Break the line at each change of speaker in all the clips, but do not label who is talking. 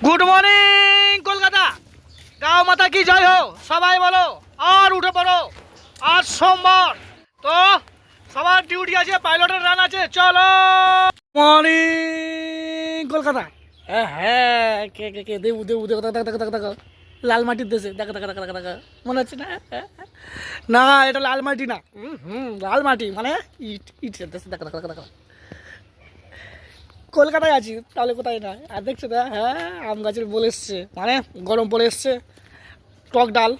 Good morning Kolkata গাও মাতা কি জয় হো সবাই বলো আর উঠে পড়ো আর সোমবার তো সবার ডিউটি আছে পাইলটের রান আছে চলো মর্নিং কলকাতা হ্যাঁ হ্যাঁ কে কে কে দেবু দেবু দেখো দেখো দেখো দেখো দেখো লাল মাটির দেশে দেখো দেখো দেখো দেখো দেখো মনে হচ্ছে না হ্যাঁ, হ্যাঁ। না এটা লাল মাটি না হুম হুম লাল মাটি মানে ইট ইটের দেশে দেখো দেখো দেখো দেখো কলকাতায় আছি তাহলে কোথায় না? আর দেখছ তো হ্যাঁ আম গাছের বলে এসছে। মানে গরম পড়ে এসছে। টক ডাল।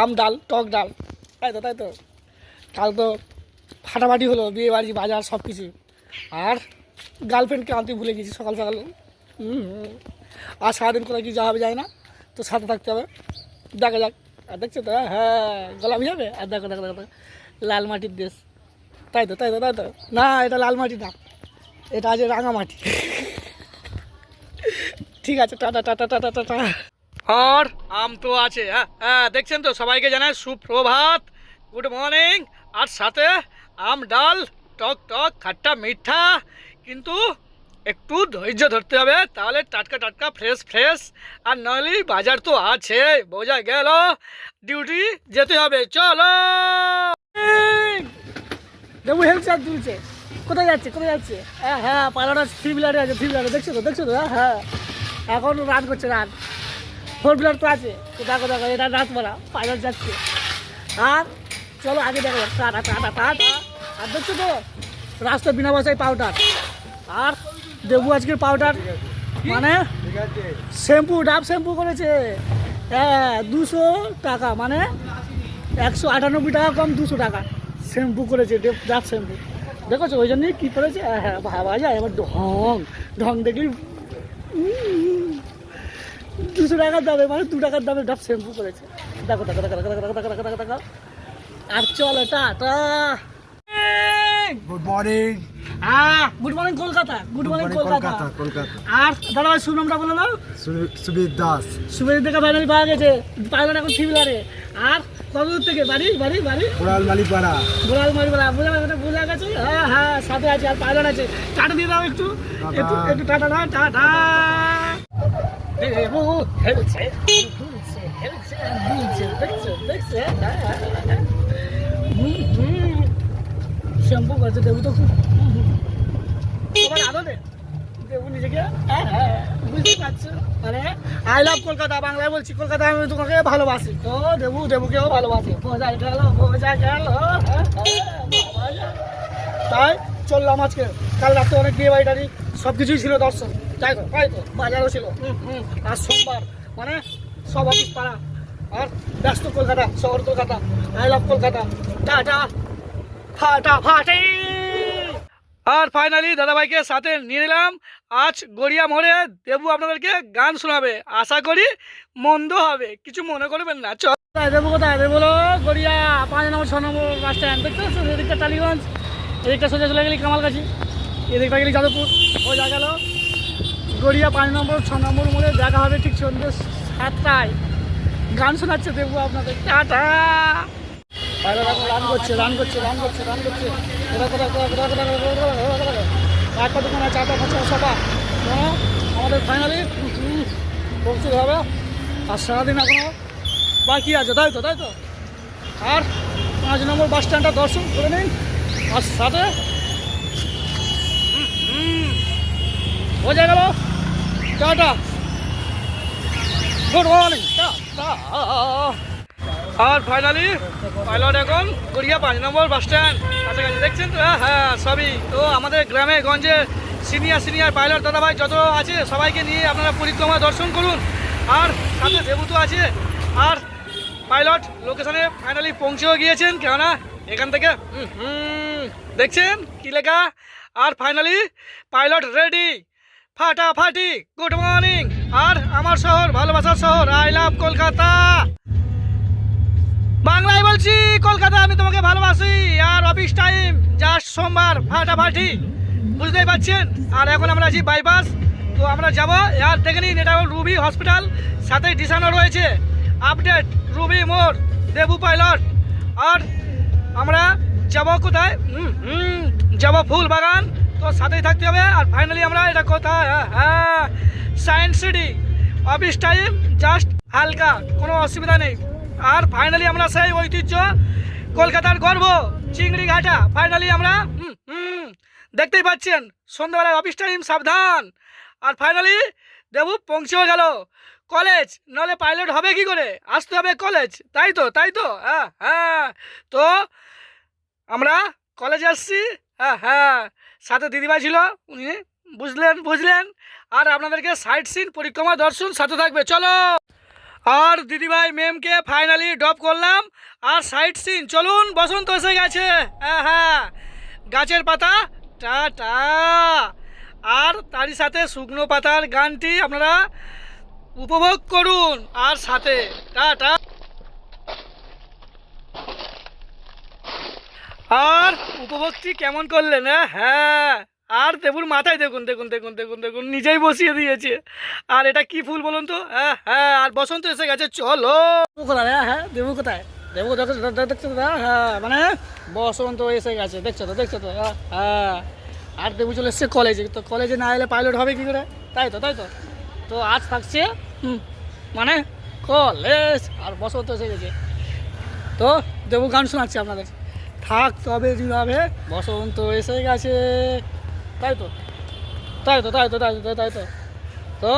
আম ডাল টক ডাল। তাই তো তাই তো। কাল তো ফাটাফাটি হলো বিয়ে বাড়ি বাজার সব কিছু আর গার্লফ্রেন্ডকে আনতে ভুলে গেছি সকাল সকাল। আর সারাদিন কোথায় কি যাওয়া হবে যায় না। তো সাথে থাকতে হবে। দেখা যাক। আর দেখছ তো হ্যাঁ গোলামি যাবে আর দেখো দেখো দেখো, লাল মাটির দেশ তাই তো তাই তো তাই তো। না, এটা লাল মাটি না। এটা আছে রাঙা মাটি। ঠিক আছে, টাটা টাটা টাটা টাটা আর আম তো আছে হ্যাঁ হ্যাঁ দেখছেন তো? সবাইকে জানাই সুপ্রভাত। Good morning. আর সাথে আম, ডাল, টক টক, খাট্টা, মিঠা। কিন্তু একটু ধৈর্য ধরতে হবে, তাহলে টাটকা টাটকা, ফ্রেশ ফ্রেশ। আর নইলে বাজার তো আছে, বোঝা গেল। ডিউটি যেতে হবে, চলো। দেবু হেলথ চার্জ তুলছে কোথায় যাচ্ছে কোথায় যাচ্ছে? হ্যাঁ হ্যাঁ পালাটা থ্রি বিলারে আছে থ্রি বিলারে দেখছ তো দেখছ তো? হ্যাঁ হ্যাঁ। এখন রান করছে রান ফোর বিলার তো আছে। দেখো দেখো, এটা রাত মারা পাইলট যাচ্ছে। আর চলো, আগে দেখো। টাটা টাটা টাটা আর দেখছ তো, রাস্তা বিনা বাসায় পাউডার আর দেবু আজকের পাউডার মানে শ্যাম্পু ডাব শ্যাম্পু করেছে। হ্যাঁ দুশো টাকা মানে একশো আটানব্বই টাকা কম দুশো টাকা। শ্যাম্পু করেছে ডাব শ্যাম্পু। দেখেছ? ওই জন্যই কী করেছে? হ্যাঁ ভাবা যায় এবার ঢং। ঢং দেখলি দুশো টাকার দামে মানে দু টাকার দামে ডাব শ্যাম্পু করেছে। দেখো দেখো দেখো দেখো দেখো দেখো দেখো দেখো। দেখো আর চলো টাটা
গুড মর্নিং
হ্যাঁ good morning Kolkata. Good morning Kolkata.
Kolkata
আর দাদা ভাই সুনামটা বলে দাও।
সুবীর দাস।
সুবেদ থেকে ফাইনালি পাওয়া গেছে। পাইলট এখন সিভিলারে আর থেকে বাড়ি বাড়ি বাড়ি।
মালিপাড়া
বোঝা গেছে বোঝা গেছে হ্যাঁ হ্যাঁ সাথে আছে আর আছে। টাটা দিয়ে দাও একটু একটু একটু টাটা দাও দেবু দেখছ দেখছ। শ্যাম্পু করছে দেবু তো খুব। তোমার দেবু নিজেকে হ্যাঁ, হ্যাঁ, মানে আই লাভ কলকাতা বাংলায় বলছি কলকাতা আমি তোমাকে ভালোবাসি। তো দেবু দেবুকেও ভালোবাসি। বোঝা গেল বোঝা গেল হ্যাঁ, হ্যাঁ। তাই চললাম আজকে। কাল রাতে অনেক বিয়ে বাড়ি টাড়ি সব কিছুই ছিল দর্শন তাই তো? তাই তো? বাজারও ছিল। আর সোমবার মানে সব অফিস পাড়া। আর ব্যস্ত কলকাতা শহর Kolkata I love Kolkata. Tata. ফাটা ফাটে। আর ফাইনালি দাদাভাইকে সাথে নিয়ে নিলাম। আজ গড়িয়া মোড়ে দেবু আপনাদেরকে গান শোনাবে। আশা করি মন্দ হবে। কিছু মনে করবেন না। চল। দেবু, কোথায় দেবো বলো? গড়িয়া পাঁচ নম্বর, ছ নম্বর বাস স্ট্যান্ড দেখতে এদিকটা টালিগঞ্জ, এদিকটা সোজা চলে গেলি কামালগাছি। এদিকটা গেলি যাদবপুর। বোঝা গেল। গড়িয়া পাঁচ নম্বর, ছ নম্বর মোড়ে দেখা হবে ঠিক সন্ধ্যে সাতটায়। গান শোনাচ্ছে দেবু আপনাদের। টাটা! করছে করছে করছে করছে। আমাদের ফাইনালি হবে আর সারাদিন এখনও বাকি আছে, তাই তো তাই তো? আর পাঁচ নম্বর বাস স্ট্যান্ডটা দর্শন করে নিন। আর সাথে বোঝা গেল? টাটা। গুড মর্নিং টা আর ফাইনালি পাইলট এখন গড়িয়া পাঁচ নম্বর বাস স্ট্যান্ড কাছাকাছি দেখছেন তো? হ্যাঁ হ্যাঁ সবই। তো আমাদের গ্রামে, গঞ্জে সিনিয়র সিনিয়র পাইলট দাদা ভাই যত আছে, সবাইকে নিয়ে আপনারা পরিক্রমা দর্শন করুন। আর সাথে দেবু তো আছে। আর পাইলট লোকেশনে ফাইনালি পৌঁছেও গিয়েছেন, কেননা এখান থেকে দেখছেন কি লেখা? আর ফাইনালি পাইলট রেডি ফাটাফাটি গুড মর্নিং আর আমার শহর, ভালোবাসার শহর, আই লাভ কলকাতা। বাংলায় বলছি কলকাতা আমি তোমাকে ভালোবাসি, আর অফিস টাইম জাস্ট সোমবার ফাটাফাটি বুঝতেই পারছেন? আর এখন আমরা আছি বাইপাস তো আমরা যাব আর দেখে নিন এটা রুবি হসপিটাল সাথে ডিসানো রয়েছে। আপডেট রুবি মোর দেবু পাইলট আর আমরা যাব কোথায়? যাব ফুল বাগান তো সাথেই থাকতে হবে। আর ফাইনালি আমরা এটা কোথায়? হ্যাঁ science city office time just হালকা, কোনো অসুবিধা নেই। আর ফাইনালি আমরা সেই ঐতিহ্য কলকাতার গর্ব চিংড়ি ঘাটা ফাইনালি আমরা দেখতেই পাচ্ছেন, সন্ধ্যাবেলায় অফিস টাইম সাবধান। আর ফাইনালি দেবু, পৌঁছেও গেল। কলেজ নাহলে পাইলট হবে কি করে? আসতে হবে কলেজ তাই তো তাই তো? হ্যাঁ হ্যাঁ। তো, আমরা কলেজে আসছি। হ্যাঁ হ্যাঁ। সাথে দিদিভাই ছিল, উনি বুঝলেন বুঝলেন। আর আপনাদেরকে সাইট সিন পরিক্রমা, দর্শন, সাথে থাকবে। চলো! আর দিদিভাই ম্যামকে ফাইনালি ড্রপ করলাম। আর সাইট সিন চলুন, বসন্ত এসে গেছে। হ্যাঁ হ্যাঁ। গাছের পাতা, টা টা। আর তারই সাথে শুকনো পাতার গানটি আপনারা উপভোগ করুন। আর সাথে, টা টা। আর উপভোগটি কেমন করলেন হ্যাঁ? আর দেবুর মাথায় দেখুন দেখুন দেখুন দেখুন দেখুন নিজেই বসিয়ে দিয়েছে। আর এটা কি ফুল বলুন তো? হ্যাঁ হ্যাঁ আর বসন্ত এসে গেছে চলো।
হ্যাঁ দেবু কোথায়? দেবু দেখো দেখ- দেখ- দেখছ তো? হ্যাঁ, হ্যাঁ মানে বসন্ত এসে গেছে দেখছ তো দেখছ তো? হ্যাঁ, হ্যাঁ। আর দেবু চলে এসছে কলেজে তো কলেজে না এলে পাইলট হবে কি করে? তাই তো তাই তো। তো আজ থাকছে মানে কলেজ আর বসন্ত এসে গেছে। তো দেবু গান শোনাচ্ছি আপনাদের। থাক তবে যেভাবে বসন্ত এসে গেছে। তাই তো? তাই তো তাই তো তাই তো তাই তো তো।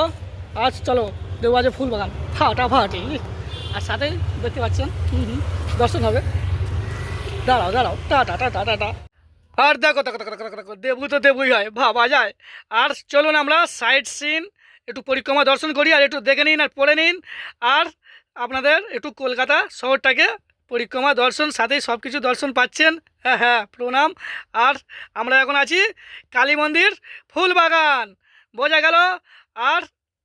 আজ চলো, দেবু আজ ফুল বাগান। ফাটা ফাটি আর সাথে দেখতে পাচ্ছেন দর্শন হবে। দাঁড়াও দাঁড়াও। টাটা টাটা টাটা
আর দেখো দেখো দেখো দেখো দেখো, দেবু তো দেবুই হয়, ভাবা যায়। আর চলুন আমরা সাইড সিন একটু পরিক্রমা দর্শন করি, আর একটু দেখে নিন আর পড়ে নিন। আর আপনাদের একটু কলকাতা শহরটাকে পরিক্রমা, দর্শন, সাথেই সব কিছু দর্শন পাচ্ছেন। হ্যাঁ হ্যাঁ প্রণাম। আর আমরা এখন আছি কালী মন্দির ফুলবাগান বোঝা গেল? আর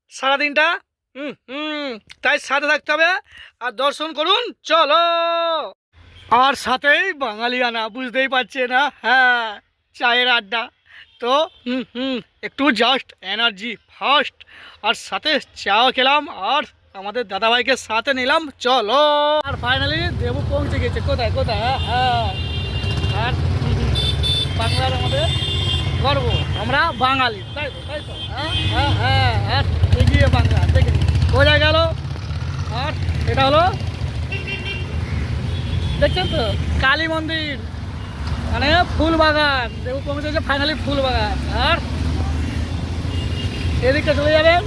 সারাদিনটা, হুম হুম, তাই সাথে থাকতে হবে। আর দর্শন করুন, চলো। আর সাথেই বাঙালিয়ানা, বুঝতেই পারছে না? হ্যাঁ চায়ের আড্ডা। তো, হুম হুম, একটু জাস্ট এনার্জি ফার্স্ট আর সাথে চাও খেলাম, আর আমাদের দাদাভাইকে সাথে নিলাম, চলো।
আর ফাইনালি দেবু পৌঁছে গেছে। কোথায় কোথায়? হ্যাঁ হ্যাঁ। আর বাংলার আমাদের গর্ব। আমরা বাঙালি। তাই তো তাই তো? হ্যাঁ হ্যাঁ হ্যাঁ আর এগিয়ে বাংলা দেখে। বোঝা গেল? আর এটা হলো, দেখছেন তো? কালী মন্দির। মানে ফুল বাগান। দেবু পৌঁছেছে ফাইনালি ফুল বাগান। আর এদিকটা চলে যাবেন।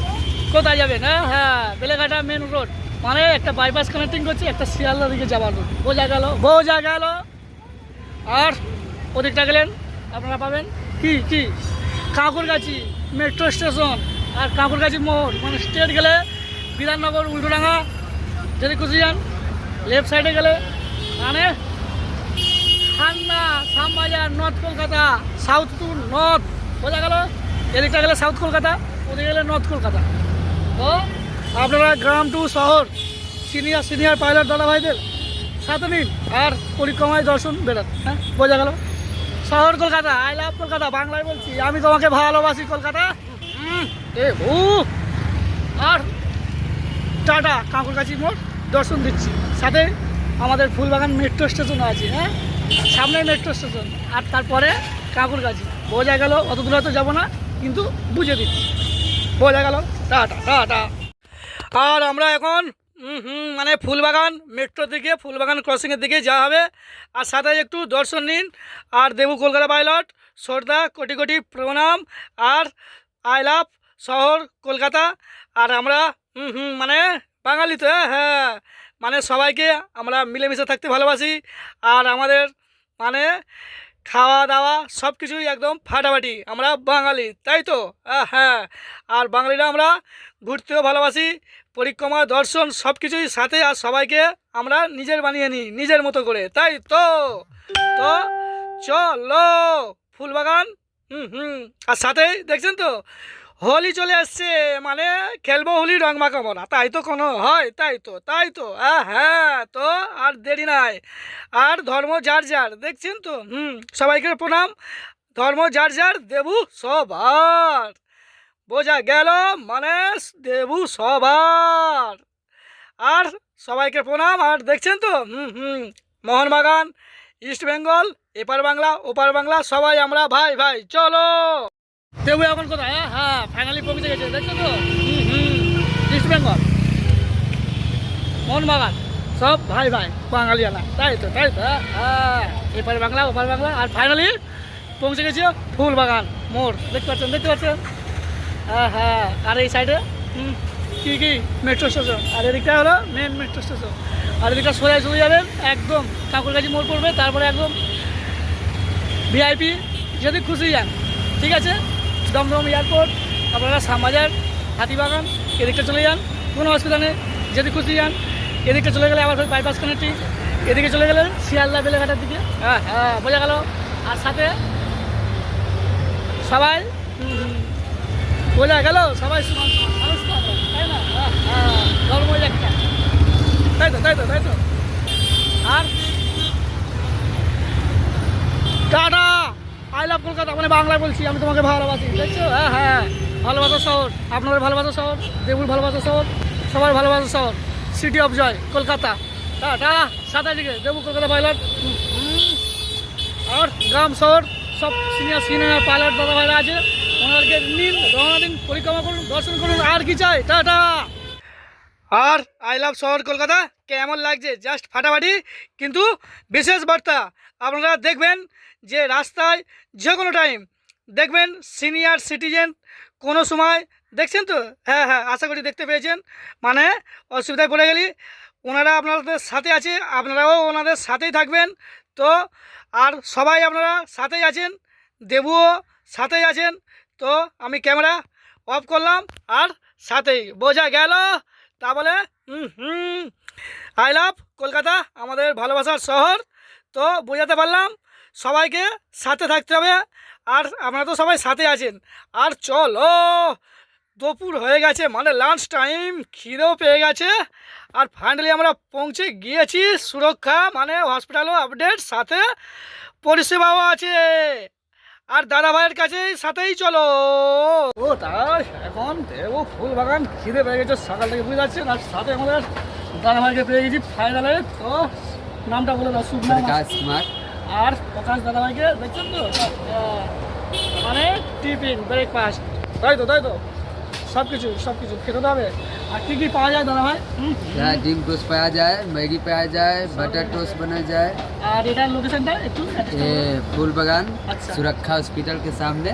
কোথায় যাবেন হ্যাঁ হ্যাঁ বেলেঘাটা মেন রোড মানে একটা বাইপাস কানেক্টিং করছি, একটা শিয়ালদা দিকে যাওয়ার রোড বোঝা গেল? বোঝা গেল? আর ওদিকটা গেলেন, আপনারা পাবেন কি কি? কাঁকুরগাছি মেট্রো স্টেশন আর কাঁকুরগাছি মোড়। মানে স্টেট গেলে বিধাননগর, উল্টোডাঙ্গা, যদি খুশি যান লেফট সাইডে গেলে মানে Khanna Shyambazar north Kolkata south to north বোঝা গেল? এদিকটা গেলে সাউথ কলকাতা, ওদিকে গেলে নর্থ কলকাতা। আপনারা গ্রাম টু শহর সিনিয়র সিনিয়র পাইলট দাদা ভাইদের সাথে নিন আর পরিক্রমায় দর্শন বেরোন হ্যাঁ? বোঝা গেল? শহর কলকাতা আই লাভ কলকাতা বাংলায় বলছি। আমি তোমাকে ভালোবাসি কলকাতা। এ হু। আর টাটা কাঁকুরগাছি মোড় দর্শন দিচ্ছি। সাথে আমাদের ফুলবাগান মেট্রো স্টেশন আছে হ্যাঁ? সামনে মেট্রো স্টেশন আর তারপরে কাঁকুরগাছি বোঝা গেল অত দূরে তো যাব না কিন্তু বুঝে দিচ্ছি। বোঝা গেল।
আর আমরা এখন হুম মানে ফুলবাগান মেট্রো দিকে ফুলবাগান ক্রসিংয়ের দিকে যাওয়া হবে। আর সাথে একটু দর্শন নিন। আর দেবু কলকাতা পাইলট সর্দা কোটি কোটি প্রণাম। আর আই লাভ শহর কলকাতা। আর আমরা হুম হুম মানে বাঙালি তো হ্যাঁ, হ্যাঁ। মানে সবাইকে আমরা মিলেমিশে থাকতে ভালোবাসি। আর আমাদের মানে খাওয়া দাওয়া সব কিছুই একদম ফাটাফাটি। আমরা বাঙালি, তাই তো? হ্যাঁ। আর বাঙালিরা আমরা ঘুরতেও ভালোবাসি, পরিক্রমা, দর্শন সব কিছুই সাথে আর সবাইকে আমরা নিজের বানিয়ে নিই, নিজের মতো করে, তাই তো? তো চলো, ফুলবাগান, হুম হুম। আর সাথেই, দেখছেন তো? হোলি চলে আসছে মানে খেলব হোলি, রং মাখাবো না। তাই তো কোনো, হয়, তাই তো তাই তো হ্যাঁ তো আর দেরি নাই। আর ধর্ম যার যার, দেখছেন তো? হুম, সবাইকে প্রণাম। ধর্ম যার যার, দেবু সবার। বোঝা গেল মানে দেবু সবার। আর সবাইকে প্রণাম, আর দেখছেন তো? হুম হুম মোহনবাগান ইস্ট বেঙ্গল, এপার বাংলা, ওপার বাংলা, সবাই আমরা ভাই ভাই, চলো! দেবু এখন কোথায়? হ্যাঁ হ্যাঁ ফাইনালি পৌঁছে গেছে দেখছ তো? হুম ইস্ট বেঙ্গল মোহনবাগান। সব ভাই ভাই বাঙালিয়ানা। তাই তো তাই তো হ্যাঁ, হ্যাঁ। এপার বাংলা ওপার বাংলা। আর ফাইনালি পৌঁছে গেছি ফুল বাগান মোড়। দেখতে পাচ্ছেন দেখতে পাচ্ছেন? হ্যাঁ হ্যাঁ আর এই সাইডে হুম কী কী? মেট্রো স্টেশন আর এদিকটা হলো মেন মেট্রো স্টেশন আর এদিকটা সোজা চলে যাবেন একদম ঠাকুরগাছি মোড় পড়বে তারপরে একদম ভিআইপি যদি খুশি যান ঠিক আছে? দমদম এয়ারপোর্ট আপনারা শ্যামবাজার, হাতিবাগান, এদিকটা চলে যান, কোনো অসুবিধা নেই, যদি খুশি যান, এদিকটা চলে গেলে আবার বাইপাস কানেক্টি এদিকে চলে গেলেন শিয়ালদা বেলেঘাটার দিকে। হ্যাঁ হ্যাঁ বোঝা গেল। আর সাথে সবাই বোঝা গেল? সবাই তাই হ্যাঁ হ্যাঁ ধর্ম একটা। তাই তো তাই তো তাই তো। আর টাটা! আই লাভ কলকাতা মানে বাংলায় বলছি, আমি তোমাকে ভালোবাসি, দেখছ? হ্যাঁ হ্যাঁ। ভালোবাসা শহর। আপনাদের ভালোবাসা শহর, দেবুর ভালোবাসা শহর, সবার ভালোবাসা শহর city of joy Kolkata tata সাতাশ দিকে, দেবু কলকাতা পাইলট আর গ্রাম শহর, সব সিনিয়র সিনিয়র পাইলট দাদা ভাইরা আছে। ওনাদেরকে নিন রওনা দিন পরিক্রমা করুন, দর্শন করুন, আর কি চাই? টাটা আর আই লাভ শহর কলকাতা কেমন লাগছে? জাস্ট ফাটাফাটি, কিন্তু বিশেষ বার্তা, আপনারা দেখবেন যে রাস্তায় যে কোনো টাইম দেখবেন সিনিয়র সিটিজেন কোনো সময়, দেখছেন তো? হ্যাঁ হ্যাঁ আশা করি দেখতে পেয়েছেন। মানে অসুবিধায় পড়ে গেলি, ওনারা আপনাদের সাথে আছে, আপনারাও ওনাদের সাথেই থাকবেন। তো আর সবাই আপনারা সাথেই আছেন, দেবুও সাথেই আছেন। তো আমি ক্যামেরা অফ করলাম, আর সাথেই, বোঝা গেল? তা বলে হুম হুম। আই লাভ কলকাতা, আমাদের ভালোবাসার শহর। তো বোঝাতে পারলাম, সবাইকে সাথে থাকতে হবে, আর আপনারা তো সবাই সাথে আছেন। আর চলো, দুপুর হয়ে গেছে মানে লাঞ্চ টাইম খিদেও পেয়ে গেছে। আর ফাইনালি আমরা পৌঁছে গিয়েছি, সুরক্ষা মানে হসপিটালও আপডেট সাথে পরিষেবাও আছে। আর দাদা ভাইয়ের কাছেই সাথেই চলো। ও তাই এখন দেবো ফুল বাগান খিদে পেয়ে গেছে, সকাল থেকে বুঝতে পারছেন আর সাথে আমাদের দাদাভাইকে পেয়ে গেছি ফাইনালে তো নামটা বলে দাও শুভ
প্রকাশ মার
আর প্রকাশ দাদাভাইকে দেখছেন তো? মানে টিফিন ব্রেকফাস্ট তাই তো তাই তো? সব কিছু সব কিছু খেতে হবে। আর কি কি পাওয়া যায় দাদা ভাই
হ্যাঁ ডিম টোস্ট পাওয়া যায় ম্যাগি পাওয়া যায় বাটার টোস্ট বানা যায়।
আর এটার লোকেশনটা একটু
ফুলবাগান
আচ্ছা।
সুরক্ষা হসপিটাল কে সামনে।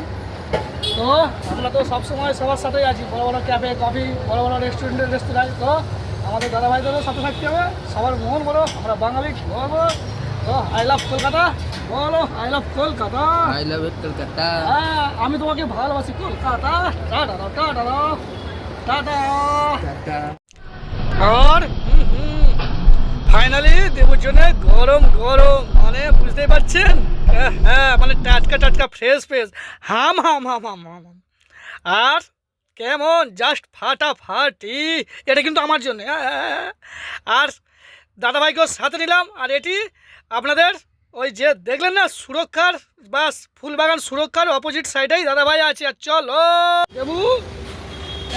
তো আমরা তো সবসময় সবার সাথেই আছি বড় বড় ক্যাফে কফি বড় বড় রেস্টুরেন্টের রেস্তোরাঁ তো আমাদের দাদা ভাইদের সাথে থাকতে হবে। সবার মন বলো আমরা বাঙালি বলো আই লাভ কলকাতা। বলো I love Kolkata.
I love Kolkata.
হ্যাঁ আমি তোমাকে ভালোবাসি কলকাতা। Tata tata tata. আর ফাইনালি দেবুর জন্য গরম গরম। মানে বুঝতেই পারছেন? হ্যাঁ, হ্যাঁ মানে টাটকা টাটকা ফ্রেশ ফ্রেশ হাম হাম হাম হাম হাম। আর কেমন? জাস্ট ফাটাফাটি। এটা কিন্তু আমার জন্য হ্যাঁ, হ্যাঁ, হ্যাঁ, আর দাদাভাইকেও সাথে নিলাম। আর এটি আপনাদের ওই যে দেখলেন না সুরক্ষার বা ফুলবাগান সুরক্ষার অপোজিট সাইডেই দাদাভাই আছে। আর চলো। দেবু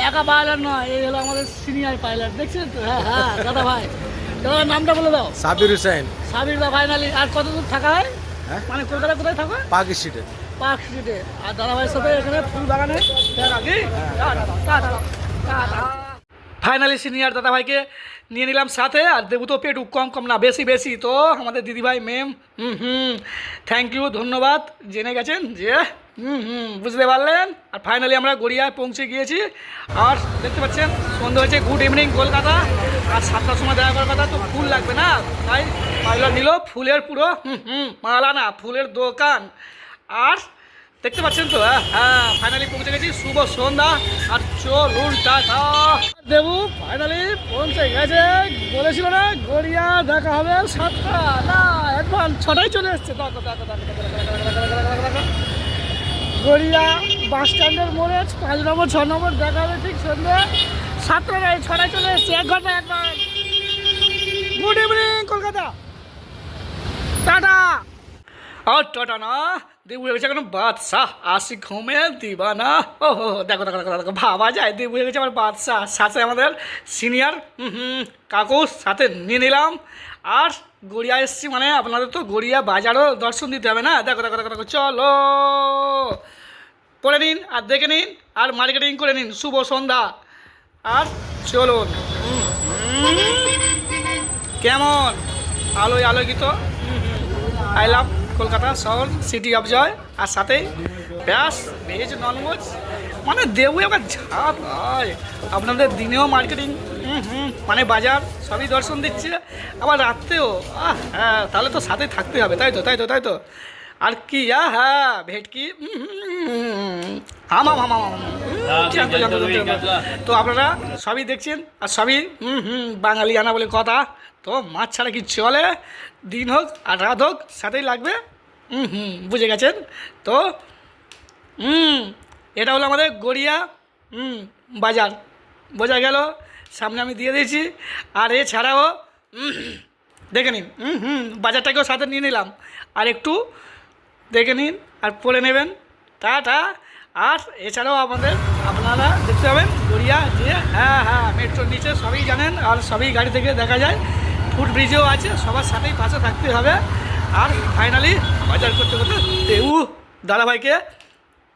একা পাইলার নয় এই হলো আমাদের সিনিয়র পাইলার দেখছেন তো? হ্যাঁ হ্যাঁ দাদাভাই। তোমার নামটা বলে দাও।
সাবির হুসেন।
সাবির বা ফাইনালি আর কত দূর থাকা হয়? মানে কলকাতা কোথায় থাকো
পার্ক স্ট্রিটে।
পার্ক স্ট্রিটে আর দাদা ভাইয়ের সাথে এখানে ফুল বাগানে। ফাইনালি সিনিয়র দাদা ভাইকে নিয়ে নিলাম সাথে। আর দেবু তো পেট কম কম না, বেশি বেশি তো আমাদের দিদিভাই ম্যাম হুম হুম। থ্যাংক ইউ ধন্যবাদ। জেনে গেছেন যে, হুম হুম, বুঝতে পারলেন। আর ফাইনালি আমরা গড়িয়ায় পৌঁছে গিয়েছি। আর দেখতে পাচ্ছেন সন্ধ্যা হয়েছে। Good evening Kolkata. আর সাতটার সময় দেখা করার কথা তো ফুল লাগবে না। তাই পাইলট নিল ফুলের পুরো, হুম হুম মালা না ফুলের দোকান। আর দেখতে পাচ্ছেন তো হ্যাঁ হ্যাঁ ফাইনালি পৌঁছে গেছি শুভ সন্ধ্যা আর চলুন দেবু ফাইনালি পৌঁছে গেছে বলেছিল না গড়িয়া দেখা হবে সাতটা না অ্যাডভান্স ছটায় চলে এসছে। গড়িয়া বাস স্ট্যান্ডের মোড়ে পাঁচ নম্বর ছ নম্বর দেখা হবে ঠিক সন্ধ্যে সাতটা নয় ছটায় চলে এসছে এক ঘণ্টা advance good evening Kolkata tata আর টাটা না দেবু হয়ে গেছে এখন বাদশাহ। আসি ঘুমে দিবানা। ও হো দেখো দেখো দেখো দেখো, ভাবা যায়, দেবু হয়ে গেছে আমার বাদশাহ। সাথে আমাদের সিনিয়র হুম কাকু, সাথে নিয়ে নিলাম। আর গড়িয়া এসছি মানে আপনাদের তো গড়িয়া বাজারও দর্শন দিতে হবে না? দেখো দেখো দেখো দেখো, চলো। পড়ে নিন, আর দেখে নিন, আর মার্কেটিং করে নিন। শুভ সন্ধ্যা। আর চলুন। কেমন? আলোয় আলোকিত। আই লাভ কলকাতা শহর সিটি অফ জয় আর সাথে ব্যাস ভেজ ননভেজ মানে দেবু এবার ঝাপ হয় আপনাদের দিনেও মার্কেটিং হুম মানে বাজার সবই দর্শন দিচ্ছে আবার রাত্রেও আহ হ্যাঁ তাহলে তো সাথে থাকতে হবে তাই তো তাই তো তাই তো আর কি আ হ্যাঁ ভেটকি হাম হাম হাম হাম তো আপনারা সবই দেখছেন আর সবই হুম হুম বাঙালি আনা বলে কথা তো মাছ ছাড়া কি চলে দিন হোক আর রাত হোক, সাথেই লাগবে। হুম হুম, বুঝে গেছেন? তো হুম এটা হলো আমাদের গড়িয়া হুম বাজার। বোঝা গেল? সামনে আমি দিয়ে দিয়েছি। আর এছাড়াও দেখে নিন হুম হুম, বাজারটাকেও সাথে নিয়ে নিলাম। আর একটু দেখে নিন আর পড়ে নেবেন। টাটা। আর এছাড়াও আমাদের, আপনারা দেখতে পাবেন গড়িয়া যে হ্যাঁ হ্যাঁ মেট্রোর নিচে সবই জানেন আর সবই গাড়ি থেকে দেখা যায়। ফুট ব্রিজও আছে, সবার সাথেই পাশে থাকতে হবে। আর ফাইনালি বাজার করতে করতে দেউ দাদাভাইকে,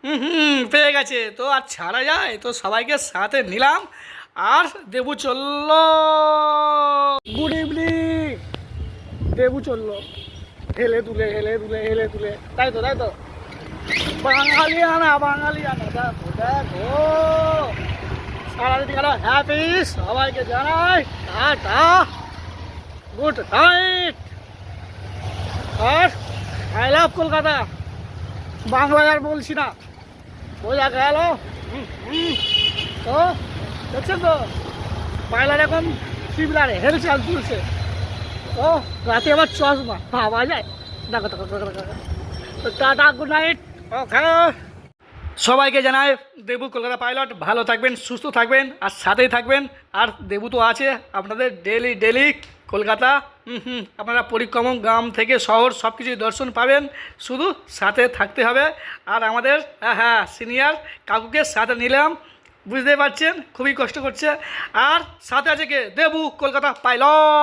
হুম হুম, পেয়ে গেছে। তো আর ছাড়া যায়, তো সবাইকে সাথে নিলাম। আর দেবু চলল। গুড ইভিনিং দেবু চলল। হেলে তুলে হেলে তুলে হেলে তুলে তাই তো তাই তো। বাঙালি আনা বাঙালি আনা দেখো। দেখো সারাদিন গেল। হ্যাপি সবাইকে জানাই। Tata. Good night. R I love Kolkata. বাংলায় আর বলছি না। বোঝা গেল। তো, দেখছেন তো? বাংলার এখন সিমলারে হেলচাল তুলছে। ও রাতে আবার চশমা। পাওয়া যায়। দেখো দেখো তো, টাটা, গুড নাইট। ওকে। সবাইকে জানাই, দেবু কলকাতা পাইলট, ভালো থাকবেন, সুস্থ থাকবেন, আর সাথেই থাকবেন। আর দেবু তো আছে আপনাদের ডেলি ডেলি কলকাতা, হুম হুম, আপনারা পরিক্রমণ গ্রাম থেকে শহর সব কিছুই দর্শন পাবেন, শুধু সাথে থাকতে হবে। আর আমাদের হ্যাঁ হ্যাঁ সিনিয়র কাকুকে সাথে নিলাম বুঝতে পারছেন, খুবই কষ্ট করছে। আর সাথে আছে কে? দেবু, কলকাতা পাইলট